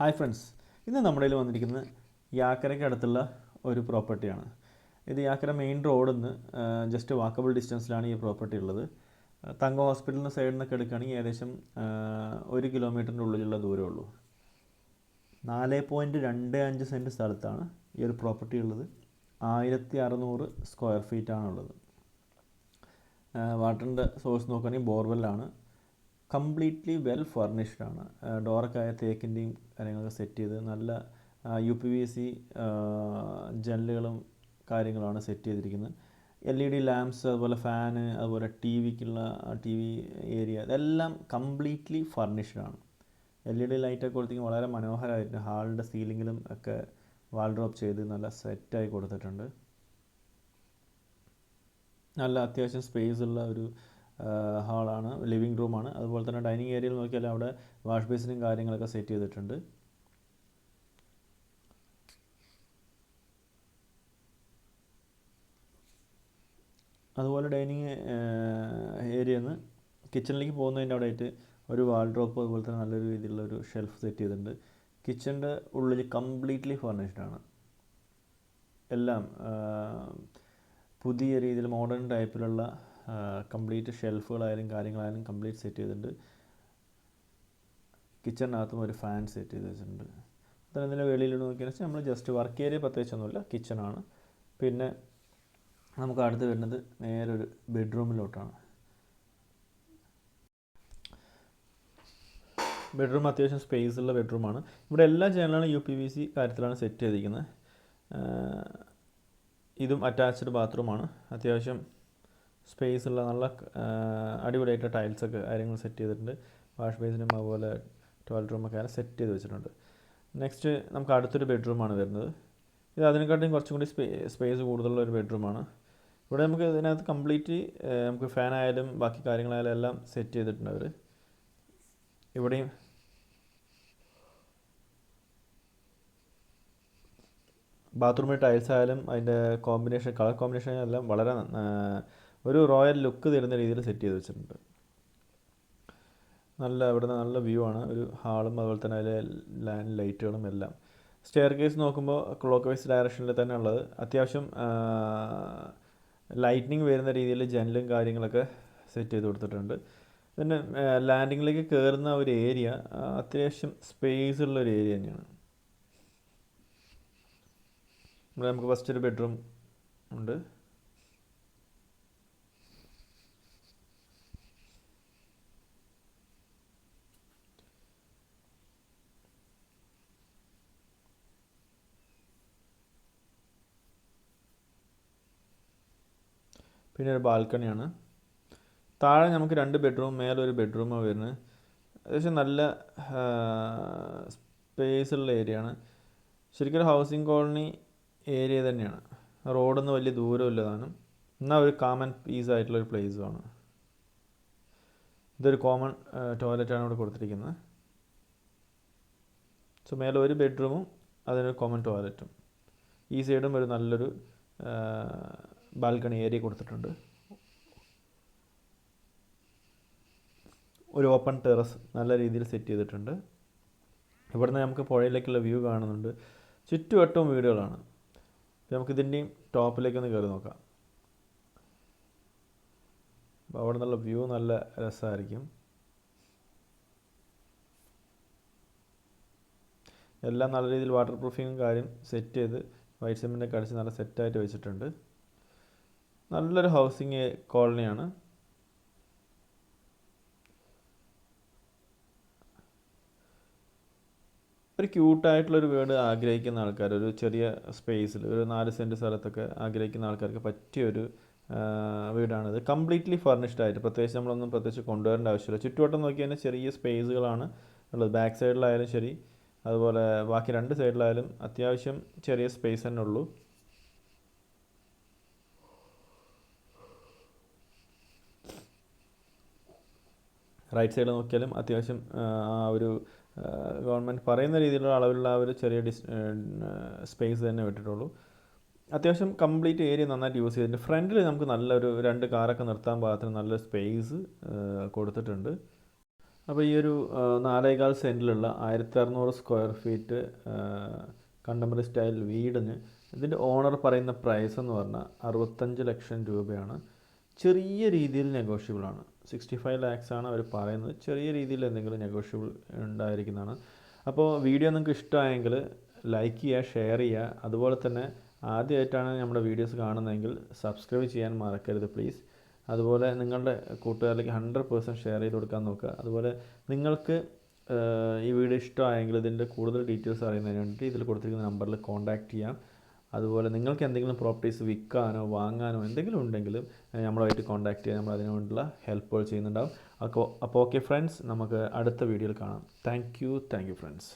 Hi friends ഇന്ന് നമ്മുടെ കയ്യിൽ വന്നിരിക്കുന്നത് യാക്കരയ്ക്ക് അടുത്തുള്ള ഒരു പ്രോപ്പർട്ടിയാണ് ഇത് യാക്കര മെയിൻ റോഡിൽ നിന്ന് ജസ്റ്റ് വാക്കബിൾ ഡിസ്റ്റൻസിലാണ് ഈ പ്രോപ്പർട്ടി ഉള്ളത്. തങ്ക ഹോസ്പിറ്റലിന്റെ സൈഡിൽ നിന്നൊക്കെ എടുക്കുകയാണെങ്കിൽ ഏകദേശം ഒരു കിലോമീറ്ററിന്റെ ഉള്ളിലുള്ള ദൂരമേ ഉള്ളൂ. നാല് പോയിന്റ് രണ്ട് അഞ്ച് സെന്റ് സ്ഥലത്താണ് ഈ ഒരു പ്രോപ്പർട്ടി ഉള്ളത്. ആയിരത്തി അറുന്നൂറ് സ്ക്വയർ ഫീറ്റാണുള്ളത് വാട്ടറിന്റെ സോഴ്സ് നോക്കുകയാണെങ്കിൽ ബോർവെല്ലാണ് കംപ്ലീറ്റ്ലി വെൽ ഫർണിഷ്ഡ് ആണ്. ഡോറൊക്കെ ആയ തേക്കിന്റെയും കാര്യങ്ങളൊക്കെ സെറ്റ് ചെയ്ത് നല്ല യു പി വി സി ജനലുകളും കാര്യങ്ങളാണ് സെറ്റ് ചെയ്തിരിക്കുന്നത്. എൽ ഇ ഡി ലാംപ്സ് അതുപോലെ ഫാന് അതുപോലെ ടി വിക്കുള്ള ടി വി ഏരിയ ഇതെല്ലാം കംപ്ലീറ്റ്ലി ഫർണിഷ്ഡ് ആണ്. എൽ ഇ ഡി ലൈറ്റൊക്കെ കൊടുത്തെങ്കിൽ വളരെ മനോഹരമായിട്ട് ഹാളിന്റെ സീലിങ്ങിലും ഒക്കെ വാൾ ഡ്രോപ്പ് ചെയ്ത് നല്ല സെറ്റായി കൊടുത്തിട്ടുണ്ട്. നല്ല അത്യാവശ്യം സ്പേസ് ഉള്ള ഒരു ഹാളാണ് ലിവിങ് റൂമാണ്. അതുപോലെ തന്നെ ഡൈനിങ് ഏരിയയിൽ നോക്കിയാൽ അവിടെ വാഷ് ബേസിനും കാര്യങ്ങളൊക്കെ സെറ്റ് ചെയ്തിട്ടുണ്ട്. അതുപോലെ ഡൈനിങ് ഏരിയയിൽ നിന്ന് കിച്ചണിലേക്ക് പോകുന്നതിന്റെ അവിടെ ആയിട്ട് ഒരു വാൾ ഡ്രോപ്പ് അതുപോലെ തന്നെ നല്ലൊരു രീതിയിലുള്ള ഒരു ഷെൽഫ് സെറ്റ് ചെയ്തിട്ടുണ്ട്. കിച്ചന്റെ ഉള്ളിൽ കംപ്ലീറ്റ്ലി ഫർണിഷ്ഡ് ആണ്. എല്ലാം പുതിയ രീതിയിൽ മോഡേൺ ടൈപ്പിലുള്ള കംപ്ലീറ്റ് ഷെൽഫുകളായാലും കാര്യങ്ങളായാലും കംപ്ലീറ്റ് സെറ്റ് ചെയ്തിട്ടുണ്ട്. കിച്ചണിനകത്തും ഒരു ഫാൻ സെറ്റ് ചെയ്ത് വെച്ചിട്ടുണ്ട്. അത്ര ഇതിന്റെ വെളിയിൽ നോക്കിയാൽ വെച്ചാൽ നമ്മൾ ജസ്റ്റ് വർക്ക് ഏരിയ പ്രത്യേകിച്ചൊന്നുമില്ല കിച്ചണാണ് പിന്നെ നമുക്ക് അടുത്ത് വരുന്നത് നേരെ ഒരു ബെഡ്റൂമിലോട്ടാണ് ബെഡ്റൂം അത്യാവശ്യം സ്പേസ് ഉള്ള ബെഡ്റൂമാണ് ഇവിടെ എല്ലാ ജനലും യു പി വി സി കാര്യത്തിലാണ് സെറ്റ് ചെയ്തിരിക്കുന്നത്. ഇതും അറ്റാച്ച്ഡ് ബാത്റൂമാണ് അത്യാവശ്യം സ്പേസ് ഉള്ള നല്ല ആഹ് ടൈൽസ് ഒക്കെ കാര്യങ്ങൾ സെറ്റ് ചെയ്തിട്ടുണ്ട്. വാഷ് ബേസിനും അതുപോലെ ടോയ്ലറ്റ് റൂമൊക്കെ സെറ്റ് ചെയ്ത് വെച്ചിട്ടുണ്ട്. നെക്സ്റ്റ് നമുക്ക് അടുത്തൊരു ബെഡ്റൂമാണ് വരുന്നത്. ഇത് അതിനെക്കാട്ടിലും കുറച്ചും കൂടി സ്പേ സ്പേസ് കൂടുതലുള്ള ഒരു ബെഡ്റൂമാണ് ഇവിടെ നമുക്ക് ഇതിനകത്ത് കംപ്ലീറ്റ് നമുക്ക് ഫാൻ ആയാലും ബാക്കി കാര്യങ്ങളായാലും എല്ലാം സെറ്റ് ചെയ്തിട്ടുണ്ട് അവർ ഇവിടെയും ബാത്റൂമിൽ ടൈൽസ് ആയാലും അതിന്റെ കോമ്പിനേഷൻ കളർ കോമ്പിനേഷൻ എല്ലാം വളരെ ഒരു റോയൽ ലുക്ക് തരുന്ന രീതിയിൽ സെറ്റ് ചെയ്ത് വെച്ചിട്ടുണ്ട്. നല്ല ഇവിടുന്ന് നല്ല വ്യൂ ആണ്. ഒരു ഹാളും അതുപോലെ തന്നെ അതിലെ ലാൻഡ് ലൈറ്റുകളും എല്ലാം. സ്റ്റെയർ കേസ് നോക്കുമ്പോൾ ക്ലോക്ക് വൈസ് ഡയറക്ഷനിൽ തന്നെ ഉള്ളത്. അത്യാവശ്യം ലൈറ്റ്നിങ് വരുന്ന രീതിയിൽ ജനലും കാര്യങ്ങളൊക്കെ സെറ്റ് ചെയ്ത് കൊടുത്തിട്ടുണ്ട്. പിന്നെ ലാൻഡിങ്ങിലേക്ക് കയറുന്ന ഒരു ഏരിയ അത്യാവശ്യം സ്പേസ് ഉള്ള ഒരു ഏരിയ തന്നെയാണ്. ഇവിടെ നമുക്ക് ഫസ്റ്റ് ഒരു ബെഡ്റൂം ഉണ്ട്. പിന്നെ ഒരു ബാൽക്കണിയാണ് താഴെ നമുക്ക് രണ്ട് ബെഡ്റൂം മേലെ ഒരു ബെഡ്റൂമാണ് വരുന്നത്. അത്യാവശ്യം നല്ല സ്പേസ് ഉള്ള ഏരിയ ആണ്. ശരിക്കും ഹൗസിംഗ് കോളനി ഏരിയ തന്നെയാണ്. റോഡൊന്നും വലിയ വലിയ ദൂരമില്ലതാണ് എന്നാൽ ഒരു കാമൻ പീസ് ആയിട്ടുള്ള ഒരു പ്ലേസുമാണ് ഇതൊരു കോമൺ ടോയ്ലറ്റാണ് ഇവിടെ കൊടുത്തിരിക്കുന്നത്. സോ മേലെ ഒരു ബെഡ്റൂമും അതിനൊരു കോമൺ ടോയ്ലറ്റും ഈ സൈഡും ഒരു നല്ലൊരു ബാൽക്കണി ഏരിയ കൊടുത്തിട്ടുണ്ട്. ഒരു ഓപ്പൺ ടെറസ് നല്ല രീതിയിൽ സെറ്റ് ചെയ്തിട്ടുണ്ട്. ഇവിടുന്ന് നമുക്ക് പുഴയിലേക്കുള്ള വ്യൂ കാണുന്നുണ്ട്. ചുറ്റുവട്ടവും വീടുകളാണ്. നമുക്കിതിന്റെയും ടോപ്പിലേക്കൊന്ന് കയറി നോക്കാം. അപ്പോൾ അവിടെ നിന്നുള്ള വ്യൂ നല്ല രസമായിരിക്കും. എല്ലാം നല്ല രീതിയിൽ വാട്ടർ പ്രൂഫിങ്ങും കാര്യം സെറ്റ് ചെയ്ത് വൈറ്റ് സിമെന്റൊക്കെ അടിച്ച് നല്ല സെറ്റായിട്ട് വെച്ചിട്ടുണ്ട്. നല്ലൊരു ഹൗസിങ് കോളനിയാണ് ഒരു ക്യൂട്ടായിട്ടുള്ളൊരു വീട് ആഗ്രഹിക്കുന്ന ആൾക്കാർ ഒരു ചെറിയ സ്പേസിൽ ഒരു നാല് സെന്റ് സ്ഥലത്തൊക്കെ ആഗ്രഹിക്കുന്ന ആൾക്കാർക്ക് പറ്റിയൊരു ഒരു വീടാണിത്. കംപ്ലീറ്റ്ലി ഫർണിഷ്ഡ് ആയിട്ട് പ്രത്യേകിച്ച് നമ്മളൊന്നും പ്രത്യേകിച്ച് കൊണ്ടുവരേണ്ട ആവശ്യമില്ല. ചുറ്റുവട്ടം നോക്കി കഴിഞ്ഞാൽ ചെറിയ സ്പേസുകളാണ് ഉള്ളത്. ബാക്ക് സൈഡിലായാലും ശരി അതുപോലെ ബാക്കി രണ്ട് സൈഡിലായാലും അത്യാവശ്യം ചെറിയ സ്പേസ് തന്നെ ഉള്ളൂ. റൈറ്റ് സൈഡിൽ നോക്കിയാലും അത്യാവശ്യം ആ, ഒരു ഗവൺമെന്റ് പറയുന്ന രീതിയിലുള്ള അളവിലുള്ള ഒരു ചെറിയ ഡിസ് സ്പേസ് തന്നെ വിട്ടിട്ടുള്ളൂ. അത്യാവശ്യം കംപ്ലീറ്റ് ഏരിയ നന്നായിട്ട് യൂസ് ചെയ്തിട്ടുണ്ട്. ഫ്രണ്ടിൽ നമുക്ക് നല്ലൊരു രണ്ട് കാറൊക്കെ നിർത്താൻ പാകത്തിന് നല്ല സ്പേസ് കൊടുത്തിട്ടുണ്ട്. അപ്പോൾ ഈ ഒരു നാലേകാൽ സെന്റിലുള്ള ആയിരത്തി അറുന്നൂറ് സ്ക്വയർ ഫീറ്റ് കണ്ടംപററി സ്റ്റൈൽ വീടിന് ഇതിന്റെ ഓണർ പറയുന്ന പ്രൈസ് എന്ന് പറഞ്ഞാൽ അറുപത്തഞ്ച് ലക്ഷം രൂപയാണ്. ചെറിയ രീതിയിൽ നെഗോഷ്യബിൾ ആണ്. സിക്സ്റ്റി ഫൈവ് ലാക്സ് ആണ് അവർ പറയുന്നത്. ചെറിയ രീതിയിൽ എന്തെങ്കിലും നെഗോഷ്യബിൾ ഉണ്ടായിരിക്കുന്നതാണ്. അപ്പോൾ വീഡിയോ നിങ്ങൾക്ക് ഇഷ്ടമായെങ്കിൽ ലൈക്ക് ചെയ്യുക ഷെയർ ചെയ്യുക. അതുപോലെ തന്നെ ആദ്യമായിട്ടാണ് നമ്മുടെ വീഡിയോസ് കാണുന്നതെങ്കിൽ സബ്സ്ക്രൈബ് ചെയ്യാൻ മറക്കരുത് പ്ലീസ് അതുപോലെ നിങ്ങളുടെ കൂട്ടുകാരിലേക്ക് ഹൺഡ്രഡ് പേഴ്സന്റ് ഷെയർ ചെയ്ത് കൊടുക്കാൻ നോക്കുക. അതുപോലെ നിങ്ങൾക്ക് ഈ വീഡിയോ ഇഷ്ടമായെങ്കിൽ ഇതിന്റെ കൂടുതൽ ഡീറ്റെയിൽസ് അറിയുന്നതിന് വേണ്ടി ഇതിൽ കൊടുത്തിരിക്കുന്ന നമ്പറിൽ കോൺടാക്റ്റ് ചെയ്യാം. അതുപോലെ നിങ്ങൾക്ക് എന്തെങ്കിലും പ്രോപ്പർട്ടീസ് വിൽക്കാനോ വാങ്ങാനോ എന്തെങ്കിലും ഉണ്ടെങ്കിൽ നമ്മളുമായിട്ട് കോൺടാക്റ്റ് ചെയ്യാൻ നമ്മൾ അതിനുവേണ്ടിയുള്ള ഹെൽപ്പുകൾ ചെയ്യുന്നുണ്ടാവും. അപ്പോൾ അപ്പോൾ ഓക്കെ ഫ്രണ്ട്സ് നമുക്ക് അടുത്ത വീഡിയോയിൽ കാണാം. Thank you thank you friends